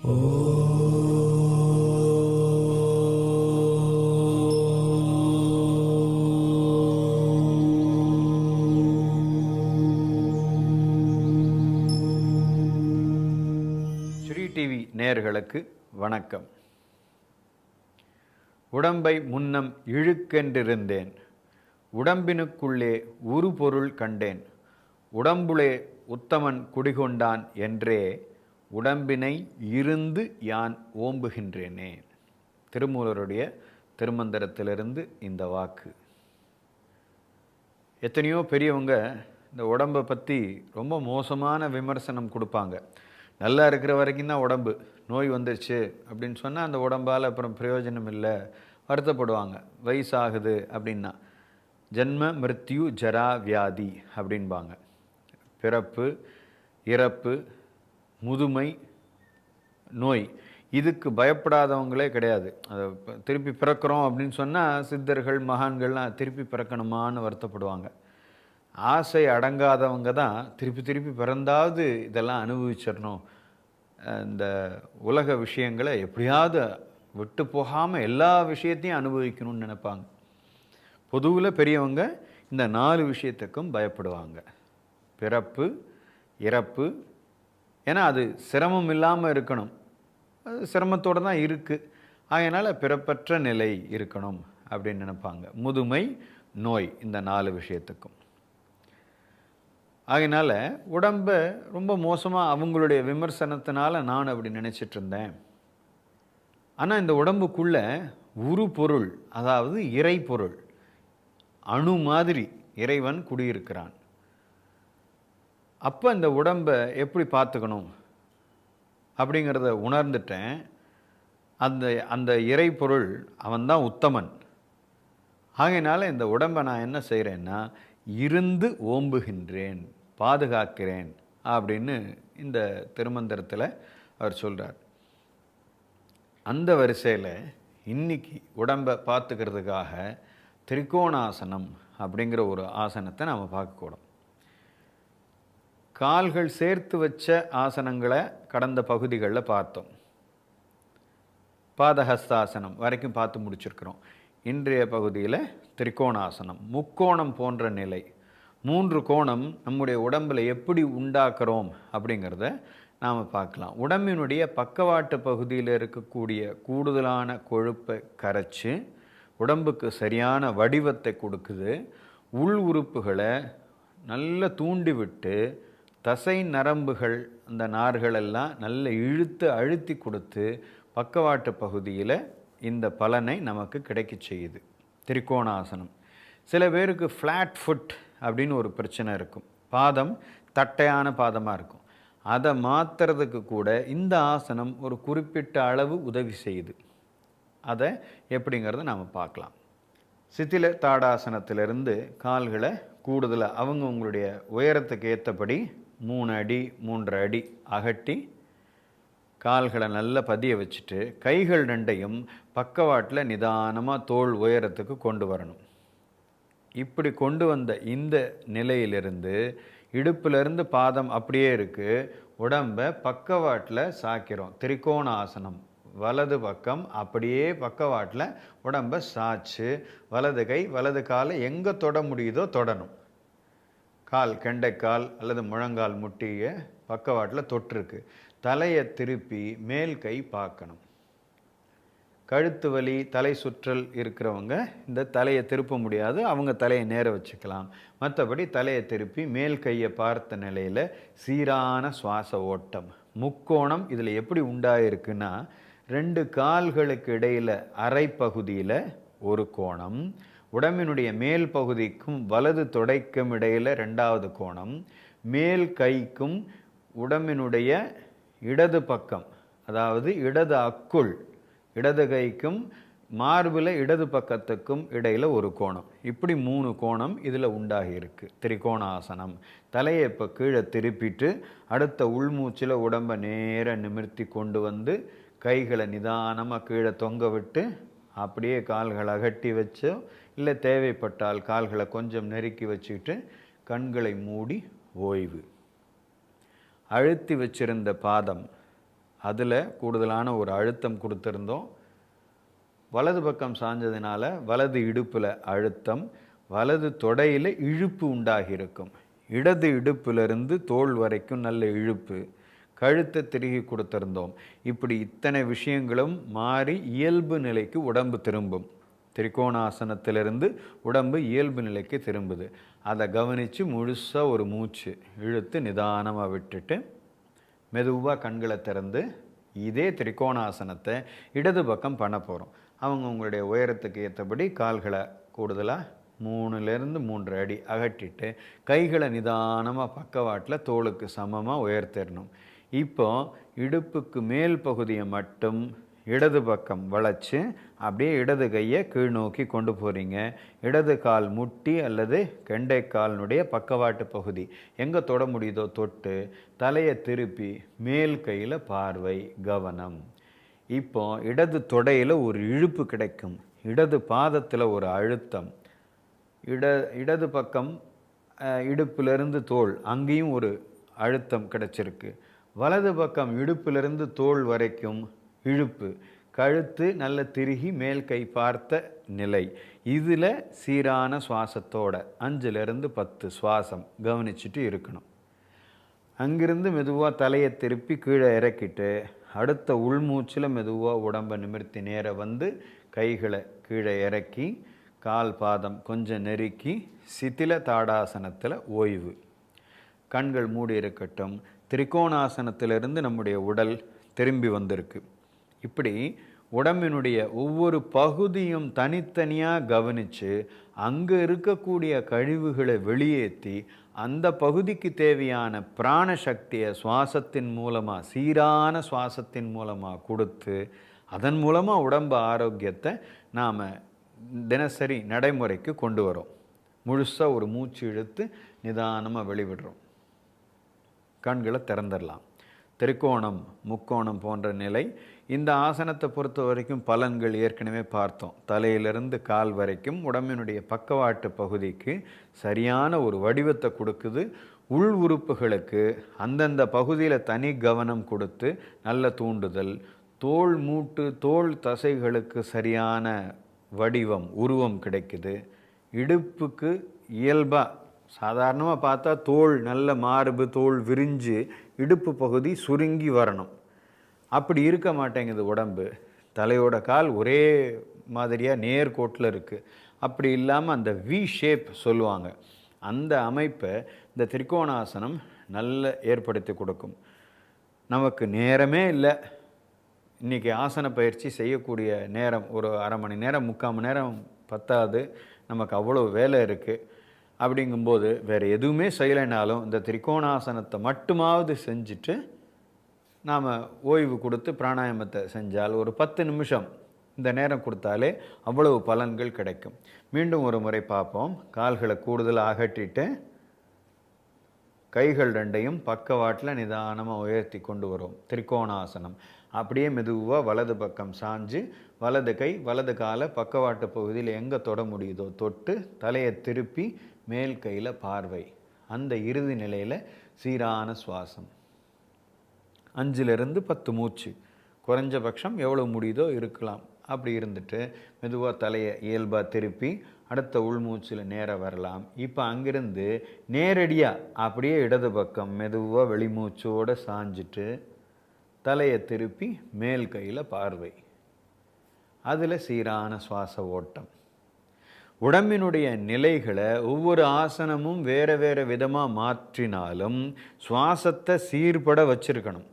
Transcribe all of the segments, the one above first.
Sri TV நேயர்களுக்கு வணக்கம். உடம்பை முன்னம் இழுக்கென்றிருந்தேன். உடம்பினுக்குள்ளே உருபொருள் கண்டேன். உடம்புளே உத்தமன் குடிகொண்டான் என்றே உடம்பினை இருந்து யான் ஓம்புகின்றேனே? திருமூலருடைய திருமந்திரத்திலிருந்து இந்த வாக்கு. எத்தனையோ பெரியவங்க இந்த உடம்பை பற்றி ரொம்ப மோசமான விமர்சனம் கொடுப்பாங்க. நல்லா இருக்கிற வரைக்கும் தான் உடம்பு. நோய் வந்துருச்சு அப்படின்னு சொன்னால் அந்த உடம்பால் அப்புறம் பிரயோஜனம் இல்லை. வருத்தப்படுவாங்க. வயசாகுது அப்படின்னா. ஜென்ம மிருத்யு ஜரா வியாதி அப்படின்பாங்க பிறப்பு இறப்பு முதுமை நோய். இதுக்கு பயப்படாதவங்களே கிடையாது. அதை திருப்பி பிறக்கிறோம் அப்படின்னு சொன்னால் சித்தர்கள் மகான்கள்லாம் திருப்பி பிறக்கணுமான்னு வருத்தப்படுவாங்க. ஆசை அடங்காதவங்க தான் திருப்பி திருப்பி பிறந்தாவது இதெல்லாம் அனுபவிச்சிடணும். இந்த உலக விஷயங்களை எப்படியாவது விட்டு போகாமல் எல்லா விஷயத்தையும் அனுபவிக்கணும்னு நினைப்பாங்க. பொதுவில் பெரியவங்க இந்த நாலு விஷயத்துக்கும் பயப்படுவாங்க. பிறப்பு இறப்பு ஏன்னா அது சிரமம் இல்லாமல் இருக்கணும். அது சிரமத்தோடு தான் இருக்குது அதனால் பிறப்பற்ற நிலை இருக்கணும் அப்படின்னு நினைப்பாங்க. முதுமை நோய் இந்த நாலு விஷயத்துக்கும். அதனால் உடம்பை ரொம்ப மோசமாக அவங்களுடைய விமர்சனத்தினால நான் அப்படி நினச்சிட்டு இருந்தேன். ஆனால் இந்த உடம்புக்குள்ளே உரு பொருள் அதாவது இறை பொருள் அணு மாதிரி இறைவன் குடியிருக்கிறான். அப்போ இந்த உடம்பை எப்படி பார்த்துக்கணும்? அப்படிங்கிறத உணர்ந்துட்டேன். அந்த அந்த இறை பொருள் அவன்தான் உத்தமன். ஆகையினால இந்த உடம்பை நான் என்ன செய்கிறேன்னா இருந்து ஓம்புகின்றேன் பாதுகாக்கிறேன் அப்படின்னு இந்த திருமந்திரத்தில் அவர் சொல்கிறார் அந்த வரிசையில் இன்னைக்கு உடம்பை பார்த்துக்கிறதுக்காக திரிகோணாசனம் அப்படிங்கிற ஒரு ஆசனத்தை நாம் பார்க்கக்கூடும். கால்கள் சேர்த்து வச்ச ஆசனங்களை கடந்த பகுதிகளில் பார்த்தோம். பாதஹஸ்தாசனம் வரைக்கும் பார்த்து முடிச்சிருக்கிறோம். இன்றைய பகுதியில் திரிகோணாசனம் முக்கோணம் போன்ற நிலை மூன்று கோணம் நம்முடைய உடம்பில் எப்படி உண்டாக்குறோம் அப்படிங்கிறத நாம் பார்க்கலாம். உடம்பினுடைய பக்கவாட்டு பகுதியில் இருக்கக்கூடிய கூடுதலான கொழுப்பை கரைச்சி உடம்புக்கு சரியான வடிவத்தை கொடுக்குது. உள் உறுப்புகளை நல்லா தூண்டிவிட்டு தசை நரம்புகள் அந்த நார்களெல்லாம் நல்ல இழுத்து அழுத்தி கொடுத்து பக்கவாட்டு பகுதியில் இந்த பலனை நமக்கு கிடைக்க செய்யுது. திரிகோணாசனம். சில பேருக்கு ஃப்ளாட் ஃபுட் அப்படின்னு ஒரு பிரச்சனை இருக்கும். பாதம் தட்டையான பாதமாக இருக்கும். அதை மாற்றுறதுக்கு கூட இந்த ஆசனம் ஒரு குறிப்பிட்ட அளவு உதவி செய்யுது. அதை எப்படிங்கிறத நாம் பார்க்கலாம். சித்தில தாடாசனத்திலிருந்து கால்களை கூடுதலாக அவங்க உங்களுடைய உயரத்துக்கு ஏற்றபடி மூணு அடி மூன்றரை அடி அகட்டி கால்களை நல்லா பதிய வச்சுட்டு கைகள் ரெண்டையும் பக்கவாட்டில் நிதானமாக தோல் உயரத்துக்கு கொண்டு வரணும். இப்படி கொண்டு வந்த இந்த நிலையிலிருந்து இடுப்பிலிருந்து பாதம் அப்படியே இருக்குது உடம்பை பக்கவாட்டில் சாக்கிறோம் திரிகோண ஆசனம் வலது பக்கம் அப்படியே பக்கவாட்டில் உடம்பை சாய்ச்சு வலது கை வலது காலை எங்கே தொட முடியுதோ தொடணும். கால் கெண்டைக்கால் அல்லது முழங்கால் முட்டிய பக்கவாட்டில் தொற்றுருக்கு. தலையை திருப்பி மேல் கை பார்க்கணும். கழுத்து வலி தலை சுற்றல் இருக்கிறவங்க இந்த தலையை திருப்ப முடியாது. அவங்க தலையை நேர வச்சுக்கலாம். மற்றபடி தலையை திருப்பி மேல் கையை பார்த்த நிலையில் சீரான சுவாச ஓட்டம். முக்கோணம் இதில் எப்படி உண்டாயிருக்குன்னா ரெண்டு கால்களுக்கு இடையில் அரை பகுதியில் ஒரு கோணம் உடம்பினுடைய மேல் பகுதிக்கும் வலது தொடைக்கும் இடையில் ரெண்டாவது கோணம் மேல் கைக்கும் உடம்பினுடைய இடது பக்கம் அதாவது இடது அக்குள் இடது கைக்கும் மார்பில் இடது பக்கத்துக்கும் இடையில் ஒரு கோணம். இப்படி மூணு கோணம் இதில் உண்டாகி இருக்கு திரிகோணாசனம். தலையை இப்போ கீழே திருப்பிட்டு அடுத்த உள்மூச்சில் உடம்பை நேர நிமிர்த்தி கொண்டு வந்து கைகளை நிதானமாக கீழே தொங்க விட்டு அப்படியே கால்களை அகட்டி வச்சோ இல்லை தேவைப்பட்டால் கால்களை கொஞ்சம் நெருக்கி வச்சுக்கிட்டு கண்களை மூடி ஓய்வு. அழுத்தி வச்சிருந்த பாதம் அதில் கூடுதலான ஒரு அழுத்தம் கொடுத்துருந்தோம். வலது பக்கம் சாஞ்சதுனால வலது இடுப்பில் அழுத்தம் வலது தொடையில் இழுப்பு உண்டாகியிருக்கும். இடது இடுப்பிலிருந்து தோல் வரைக்கும் நல்ல இழுப்பு கழுத்தை திருகி கொடுத்திருந்தோம். இப்படி இத்தனை விஷயங்களும் மாறி இயல்பு நிலைக்கு உடம்பு திரும்பும். திரிகோணாசனத்திலிருந்து உடம்பு இயல்பு நிலைக்கு திரும்புது. அதை கவனித்து முழுசாக ஒரு மூச்சு இழுத்து நிதானமாக விட்டுட்டு மெதுவாக கண்களை திறந்து இதே திரிகோணாசனத்தை இடது பக்கம் பண்ண போகிறோம் அவங்க உங்களுடைய உயரத்துக்கு ஏற்றபடி கால்களை கூடுதலாக மூணுலேருந்து மூன்று அடி அகட்டிட்டு கைகளை நிதானமாக பக்கவாட்டில் தோளுக்கு சமமாக உயர்த்திடணும். இப்போ இடுப்புக்கு மேல் பகுதியை மட்டும் இடது பக்கம் வளைச்சு அப்படியே இடது கையை கீழ் நோக்கி கொண்டு போகிறீங்க இடது கால் முட்டி அல்லது கெண்டைக்காலினுடைய பக்கவாட்டு பகுதி. எங்கே தொட முடியுதோ தொட்டு தலையை திருப்பி மேல் கையில் பார்வை கவனம். இப்போ இடது தொடையில் ஒரு இழுப்பு கிடைக்கும். இடது பாதத்தில் ஒரு அழுத்தம். இட இடது பக்கம் இடுப்பிலிருந்து தோல். அங்கேயும் ஒரு அழுத்தம் கிடைச்சிருக்கு. வலது பக்கம் இடுப்பிலிருந்து தோல் வரைக்கும் இழுப்பு. கழுத்து நல்ல திருகி மேல் கை பார்த்த நிலை. இதில் சீரான சுவாசத்தோட அஞ்சுலேருந்து பத்து சுவாசம் கவனிச்சுட்டு இருக்கணும். அங்கிருந்து மெதுவாக தலையை திருப்பி கீழே இறக்கிட்டு அடுத்த உள்மூச்சில் மெதுவாக உடம்பை நிமிர்த்தி நேர வந்து கைகளை கீழே இறக்கி கால் பாதம் கொஞ்சம் நெருக்கி சிதில தாடாசனத்தில் ஓய்வு. கண்கள் மூடி இருக்கட்டும். திரிகோணாசனத்திலிருந்து நம்முடைய உடல் திரும்பி வந்திருக்கு. இப்படி உடம்பினுடைய ஒவ்வொரு பகுதியும் தனித்தனியாக கவனித்து அங்கே இருக்கக்கூடிய கழிவுகளை வெளியேற்றி அந்த பகுதிக்கு தேவையான பிராண சக்தியை சுவாசத்தின் மூலமாக சீரான சுவாசத்தின் மூலமாக கொடுத்து அதன் மூலமாக உடம்பு ஆரோக்கியத்தை நாம் தினசரி நடைமுறைக்கு கொண்டு வரோம். முழுசாக ஒரு மூச்சு இழுத்து நிதானமாக வெளிவிடுறோம். கண்களை திறந்துடலாம். திரிகோணம் முக்கோணம் போன்ற நிலை. இந்த ஆசனத்தை பொறுத்த வரைக்கும் பலன்கள் ஏற்கனவே பார்த்தோம். தலையிலிருந்து கால் வரைக்கும் உடம்பினுடைய பக்கவாட்டு பகுதிக்கு சரியான ஒரு வடிவத்தை கொடுக்குது. உள் உறுப்புகளுக்கு அந்தந்த பகுதியில் தனி கவனம் கொடுத்து நல்ல தூண்டுதல் தோல் மூட்டு தோல் தசைகளுக்கு சரியான வடிவம் உருவம் கிடைக்குது. இடுப்புக்கு இயல்பாக சாதாரணமாக பார்த்தா தோல் நல்ல மார்பு தோல் விரிஞ்சு இடுப்பு பகுதி சுருங்கி வரணும். அப்படி இருக்க மாட்டேங்குது உடம்பு. தலையோட கால் ஒரே மாதிரியாக நேர்கோட்டில் இருக்குது அப்படி இல்லாமல் அந்த வி ஷேப் சொல்லுவாங்க. அந்த அமைப்பை இந்த திரிகோணாசனம் நல்ல ஏற்படுத்தி கொடுக்கும். நமக்கு நேரமே இல்லை. இன்றைக்கி ஆசன பயிற்சி செய்யக்கூடிய நேரம் ஒரு அரை மணி நேரம் முக்கால் மணி நேரம் பத்தாது. நமக்கு அவ்வளோ வேலை இருக்குது அப்படிங்கும்போது வேறு எதுவுமே செய்யலைனாலும் இந்த திரிகோணாசனத்தை மட்டுமாவது செஞ்சுட்டு நாம் ஓய்வு கொடுத்து பிராணாயாமத்தை செஞ்சால் ஒரு பத்து நிமிஷம் இந்த நேரம் கொடுத்தாலே அவ்வளவு பலன்கள் கிடைக்கும். மீண்டும் ஒரு முறை பார்ப்போம். கால்களை கூடுதல் அகற்றிட்டு கைகள் ரெண்டையும் பக்கவாட்டில் நிதானமாக உயர்த்தி கொண்டு வரும். திரிகோணாசனம். அப்படியே மெதுவாக வலது பக்கம் சாஞ்சு வலது கை வலது காலை பக்கவாட்டு பகுதியில் எங்கே தொட முடியுதோ தொட்டு தலையை திருப்பி மேல் கையில் பார்வை. அந்த இறுதி நிலையில் சீரான சுவாசம். அஞ்சிலிருந்து பத்து மூச்சு. குறைஞ்சபட்சம் எவ்வளோ முடியுதோ இருக்கலாம். அப்படி இருந்துட்டு மெதுவாக தலையை இயல்பாக திருப்பி அடுத்த உள்மூச்சில் நேராக வரலாம். இப்போ அங்கிருந்து நேரடியாக அப்படியே இடது பக்கம் மெதுவாக வெளிமூச்சோடு சாஞ்சிட்டு தலையை திருப்பி மேல் கையில் பார்வை. அதில் சீரான சுவாச ஓட்டம். உடம்பினுடைய நிலைகளை ஒவ்வொரு ஆசனமும் வேறு வேறு விதமாக மாற்றினாலும் சுவாசத்தை சீர்பட வச்சுருக்கணும்.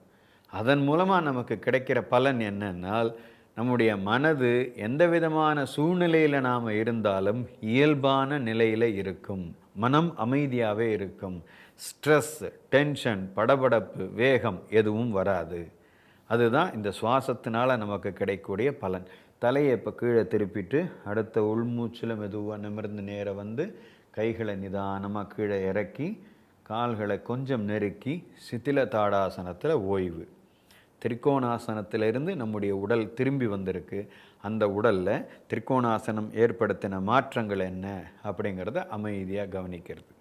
அதன் மூலமாக நமக்கு கிடைக்கிற பலன் என்னென்னால் நம்முடைய மனது எந்த விதமான சூழ்நிலையில் நாம் இருந்தாலும் இயல்பான நிலையில் இருக்கும். மனம் அமைதியாகவே இருக்கும். ஸ்ட்ரெஸ் டென்ஷன் படபடப்பு வேகம் எதுவும் வராது. அதுதான் இந்த சுவாசத்தினால் நமக்கு கிடைக்கக்கூடிய பலன். தலையை இப்போ கீழே திருப்பிட்டு அடுத்த உள்மூச்சில் மெதுவாக நிமிர்ந்து நேர வந்து கைகளை நிதானமாக கீழே இறக்கி கால்களை கொஞ்சம் நெருக்கி சித்தில தாடாசனத்தில் ஓய்வு. திரிகோணாசனத்திலிருந்து நம்முடைய உடல் திரும்பி வந்திருக்கு. அந்த உடலில் திரிகோணாசனம் ஏற்படுத்தின மாற்றங்கள் என்ன அப்படிங்கிறத அமைதியாக கவனிக்கிறது.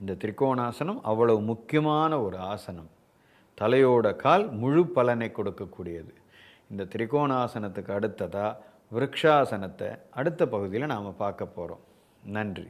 இந்த திரிகோணாசனம் அவ்வளவு முக்கியமான ஒரு ஆசனம். தலையோட கால் முழு பலனை கொடுக்கக்கூடியது. இந்த திரிகோணாசனத்துக்கு அடுத்ததாக விருக்ஷாசனத்தை அடுத்த பகுதியில் நாம் பார்க்க போகிறோம் நன்றி.